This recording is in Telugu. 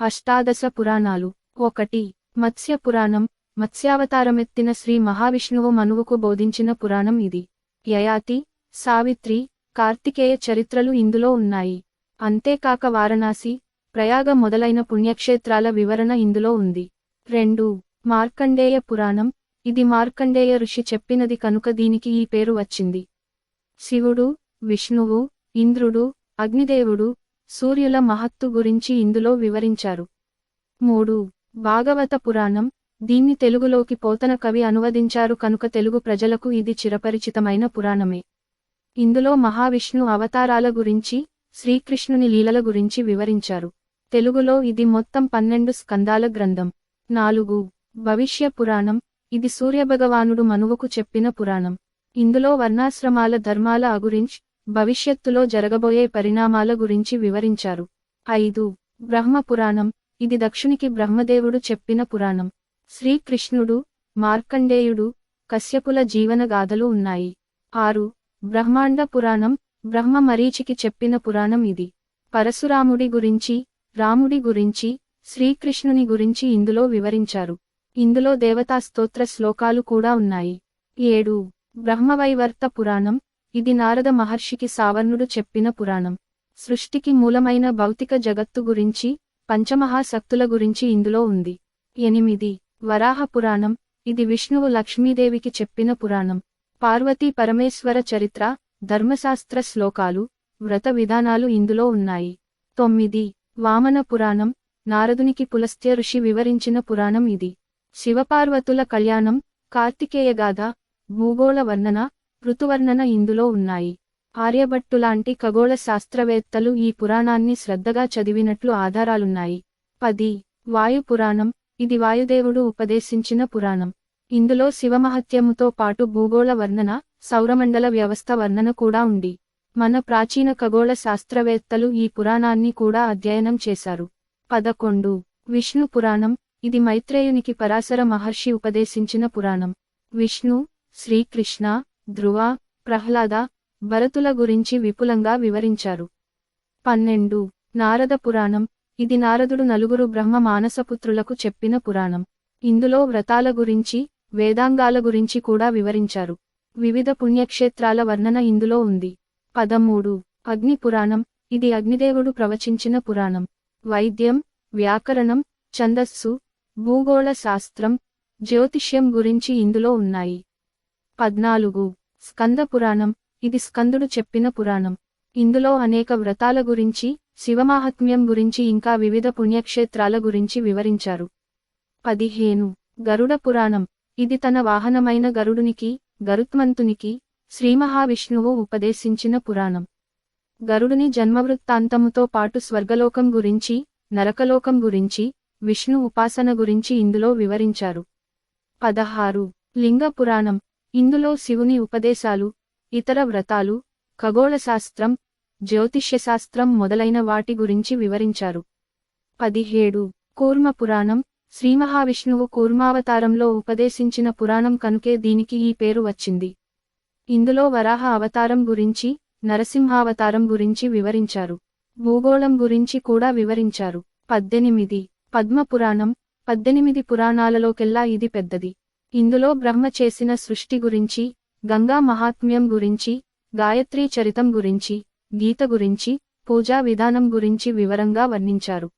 అష్టాదశ పురాణాలు. ఒకటి. మత్స్య పురాణం. మత్స్యావతారమెత్తిన శ్రీ మహావిష్ణువు మనువుకు బోధించిన పురాణం ఇది. యయాతి సావిత్రి కార్తికేయ చరిత్రలు ఇందులో ఉన్నాయి. అంతేకాక వారణాసి ప్రయాగ మొదలైన పుణ్యక్షేత్రాల వివరణ ఇందులో ఉంది. రెండు. మార్కండేయ పురాణం. ఇది మార్కండేయ ఋషి చెప్పినది కనుక దీనికి ఈ పేరు వచ్చింది. శివుడు విష్ణువు ఇంద్రుడు అగ్నిదేవుడు సూర్యుల మహత్తు గురించి ఇందులో వివరించారు. మూడు. భాగవత పురాణం. దీన్ని తెలుగులోకి పోతన కవి అనువదించారు కనుక తెలుగు ప్రజలకు ఇది చిరపరిచితమైన పురాణమే. ఇందులో మహావిష్ణు అవతారాల గురించి శ్రీకృష్ణుని లీలల గురించి వివరించారు. తెలుగులో ఇది మొత్తం పన్నెండు స్కందాల గ్రంథం. నాలుగు. భవిష్య పురాణం. ఇది సూర్యభగవానుడు మనువుకు చెప్పిన పురాణం. ఇందులో వర్ణాశ్రమాల ధర్మాల అగురించి భవిష్యత్తులో జరగబోయే పరిణామాల గురించి వివరించారు. ఐదు. బ్రహ్మ పురాణం ఇది దక్షునికి బ్రహ్మదేవుడు చెప్పిన పురాణం. శ్రీకృష్ణుడు మార్కండేయుడు కశ్యపుల జీవన గాథలు ఉన్నాయి. ఆరు. బ్రహ్మాండ పురాణం. బ్రహ్మ మరీచికి చెప్పిన పురాణం ఇది. పరశురాముడి గురించి రాముడి గురించి శ్రీకృష్ణుని గురించి ఇందులో వివరించారు. ఇందులో దేవతా స్తోత్ర శ్లోకాలు కూడా ఉన్నాయి. ఏడు. బ్రహ్మవైవర్త పురాణం. ఇది నారద మహర్షికి సావర్ణుడు చెప్పిన పురాణం. సృష్టికి మూలమైన భౌతిక జగత్తు గురించి పంచమహాశక్తుల గురించి ఇందులో ఉంది. ఎనిమిది. వరాహ పురాణం. ఇది విష్ణువు లక్ష్మీదేవికి చెప్పిన పురాణం. పార్వతీ పరమేశ్వర చరిత్ర ధర్మశాస్త్ర శ్లోకాలు వ్రత విధానాలు ఇందులో ఉన్నాయి. తొమ్మిది. వామన పురాణం. నారదునికి పులస్త్య ఋషి వివరించిన పురాణం ఇది. శివపార్వతుల కళ్యాణం కార్తికేయగాథ భూగోళ వర్ణన ఋతువర్ణన ఇందులో ఉన్నాయి. ఆర్యభట్టులాంటి ఖగోళ శాస్త్రవేత్తలు ఈ పురాణాన్ని శ్రద్ధగా చదివినట్లు ఆధారాలున్నాయి. పది. వాయు పురాణం. ఇది వాయుదేవుడు ఉపదేశించిన పురాణం. ఇందులో శివమహత్యముతో పాటు భూగోళ వర్ణన సౌరమండల వ్యవస్థ వర్ణన కూడా ఉంది. మన ప్రాచీన ఖగోళ శాస్త్రవేత్తలు ఈ పురాణాన్ని కూడా అధ్యయనం చేశారు. పదకొండు. విష్ణు పురాణం. ఇది మైత్రేయునికి పరాశర మహర్షి ఉపదేశించిన పురాణం. విష్ణు శ్రీకృష్ణ ధ్రువ ప్రహ్లాద భరతుల గురించి విపులంగా వివరించారు. పన్నెండు. నారద పురాణం. ఇది నారదుడు నలుగురు బ్రహ్మ మానసపుత్రులకు చెప్పిన పురాణం. ఇందులో వ్రతాల గురించి వేదాంగాల గురించి కూడా వివరించారు. వివిధ పుణ్యక్షేత్రాల వర్ణన ఇందులో ఉంది. పదమూడు. అగ్ని పురాణం. ఇది అగ్నిదేవుడు ప్రవచించిన పురాణం. వైద్యం వ్యాకరణం ఛందస్సు భూగోళ శాస్త్రం జ్యోతిష్యం గురించి ఇందులో ఉన్నాయి. పద్నాలుగు. స్కంద పురాణం. ఇది స్కందుడు చెప్పిన పురాణం. ఇందులో అనేక వ్రతాల గురించి శివమాహాత్మ్యం గురించి ఇంకా వివిధ పుణ్యక్షేత్రాల గురించి వివరించారు. పదిహేను. గరుడ పురాణం. ఇది తన వాహనమైన గరుడునికి గరుత్మంతునికి శ్రీమహావిష్ణువు ఉపదేశించిన పురాణం. గరుడుని జన్మవృత్తాంతముతో పాటు స్వర్గలోకం గురించి నరకలోకం గురించి విష్ణు ఉపాసన గురించి ఇందులో వివరించారు. పదహారు. లింగ పురాణం. ఇందులో శివుని ఉపదేశాలు ఇతర వ్రతాలు ఖగోళశాస్త్రం జ్యోతిష్యశాస్త్రం మొదలైన వాటి గురించి వివరించారు. పదిహేడు. కూర్మ పురాణం. శ్రీమహావిష్ణువు కూర్మావతారంలో ఉపదేశించిన పురాణం కనుకే దీనికి ఈ పేరు వచ్చింది. ఇందులో వరాహ అవతారం గురించి నరసింహావతారం గురించి వివరించారు. భూగోళం గురించి కూడా వివరించారు. పద్దెనిమిది. పద్మ పురాణం పద్దెనిమిది పురాణాలలోకెల్లా ఇది పెద్దది. ఇందులో బ్రహ్మ చేసిన సృష్టి గురించి గంగా మహాత్మ్యం గురించి గాయత్రీ చరితం గురించి గీత గురించి పూజా విధానం గురించి వివరంగా వర్ణించారు.